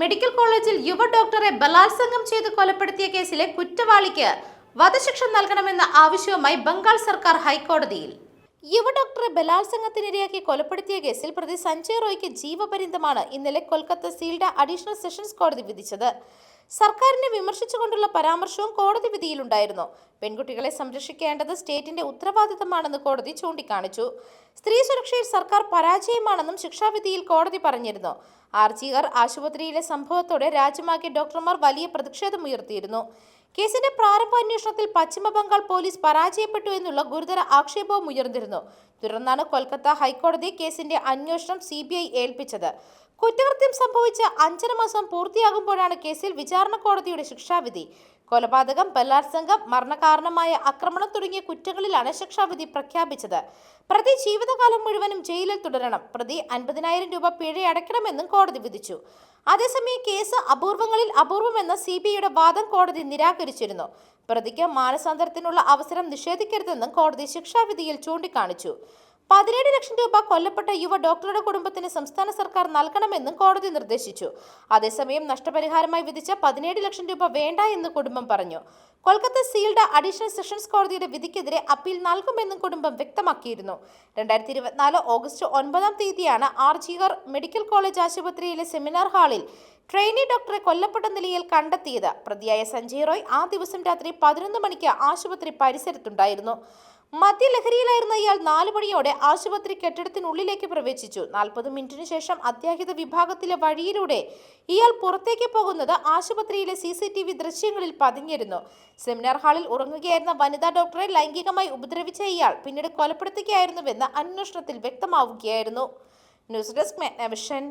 Medical കോളേജിൽ യുവ ഡോക്ടറെ ബലാത്സംഗം ചെയ്ത് കൊലപ്പെടുത്തിയ കേസിലെ കുറ്റവാളിക്ക് വധശിക്ഷ നൽകണമെന്ന ആവശ്യവുമായി ബംഗാൾ സർക്കാർ ഹൈക്കോടതിയിൽ. യുവ ഡോക്ടറെ ബലാത്സംഗത്തിനിരയാക്കി കൊലപ്പെടുത്തിയ കേസിൽ പ്രതി സഞ്ജയ് റോയ്ക്ക് ജീവപര്യന്തമാണ് ഇന്നലെ കൊൽക്കത്ത സീൽഡ അഡീഷണൽ സെഷൻസ് കോടതി വിധിച്ചത്. സർക്കാരിനെ വിമർശിച്ചുകൊണ്ടുള്ള പരാമർശവും കോടതി വിധിയിലുണ്ടായിരുന്നു. പെൺകുട്ടികളെ സംരക്ഷിക്കേണ്ടത് സ്റ്റേറ്റിന്റെ ഉത്തരവാദിത്തമാണെന്ന് കോടതി ചൂണ്ടിക്കാണിച്ചു. സ്ത്രീ സുരക്ഷയിൽ സർക്കാർ പരാജയമാണെന്നും ശിക്ഷാവിധിയിൽ കോടതി പറഞ്ഞിരുന്നു. ആർജികർ ആശുപത്രിയിലെ സംഭവത്തോടെ രാജ്യമാകെ ഡോക്ടർമാർ വലിയ പ്രതിഷേധമുയർത്തിയിരുന്നു കേസിന്റെ പ്രാരംഭ അന്വേഷണത്തിൽ പശ്ചിമ ബംഗാൾ പോലീസ് പരാജയപ്പെട്ടു എന്നുള്ള ഗുരുതര ആക്ഷേപവും ഉയർന്നിരുന്നു. തുടർന്നാണ് കൊൽക്കത്ത ഹൈക്കോടതി കേസിന്റെ അന്വേഷണം സി ഏൽപ്പിച്ചത്. കുറ്റകൃത്യം സംഭവിച്ച അഞ്ചര മാസം പൂർത്തിയാകുമ്പോഴാണ് കേസിൽ വിചാരണ കോടതിയുടെ ശിക്ഷാവിധി. കൊലപാതകം ബലാത്സംഗം മരണകാരണമായ ആക്രമണം തുടങ്ങിയ കുറ്റങ്ങളിലാണ് ശിക്ഷാവിധി പ്രഖ്യാപിച്ചത്. പ്രതി ജീവിതകാലം മുഴുവനും ജയിലിൽ തുടരണം. പ്രതി അൻപതിനായിരം രൂപ പിഴ അടയ്ക്കണമെന്നും കോടതി വിധിച്ചു. അതേസമയം കേസ് അപൂർവങ്ങളിൽ അപൂർവമെന്ന സി ബി ഐയുടെ വാദം കോടതി നിരാകരിച്ചിരുന്നു. പ്രതിക്ക് മാനസാന്തരത്തിനുള്ള അവസരം നിഷേധിക്കരുതെന്നും കോടതി ശിക്ഷാവിധിയിൽ ചൂണ്ടിക്കാണിച്ചു. പതിനേഴ് ലക്ഷം രൂപ കൊല്ലപ്പെട്ട യുവ ഡോക്ടറുടെ കുടുംബത്തിന് സംസ്ഥാന സർക്കാർ നൽകണമെന്നും കോടതി നിർദ്ദേശിച്ചു. അതേസമയം നഷ്ടപരിഹാരമായി വിധിച്ച പതിനേഴ് ലക്ഷം രൂപ വേണ്ട എന്ന് കുടുംബം പറഞ്ഞു. കൊൽക്കത്ത സീൽഡ് അഡീഷണൽ സെഷൻസ് കോടതിയുടെ വിധിക്കെതിരെ അപ്പീൽ നൽകുമെന്നും കുടുംബം വ്യക്തമാക്കിയിരുന്നു. രണ്ടായിരത്തി ഇരുപത്തിനാല് ഓഗസ്റ്റ് ഒൻപതാം തീയതിയാണ് ആർജിഗർ മെഡിക്കൽ കോളേജ് ആശുപത്രിയിലെ സെമിനാർ ഹാളിൽ ട്രെയിനി ഡോക്ടറെ കൊല്ലപ്പെട്ട നിലയിൽ കണ്ടെത്തിയത്. പ്രതിയായ സഞ്ജയ് റോയ് ആ ദിവസം രാത്രി പതിനൊന്ന് മണിക്ക് ആശുപത്രി പരിസരത്തുണ്ടായിരുന്നു. മദ്യലഹരിയിലായിരുന്ന ഇയാൾ നാലു മണിയോടെ ആശുപത്രി കെട്ടിടത്തിനുള്ളിലേക്ക് പ്രവേശിച്ചു. നാൽപ്പത് മിനിറ്റിന് ശേഷം അത്യാഹിത വിഭാഗത്തിലെ വഴിയിലൂടെ ഇയാൾ പുറത്തേക്ക് പോകുന്നത് ആശുപത്രിയിലെ സി സി ടി വി ദൃശ്യങ്ങളിൽ പതിഞ്ഞിരുന്നു. സെമിനാർ ഹാളിൽ ഉറങ്ങുകയായിരുന്ന വനിതാ ഡോക്ടറെ ലൈംഗികമായി ഉപദ്രവിച്ച ഇയാൾ പിന്നീട് കൊലപ്പെടുത്തുകയായിരുന്നുവെന്ന് അന്വേഷണത്തിൽ വ്യക്തമാവുകയായിരുന്നു. News desk മെഗ്നവിഷൻ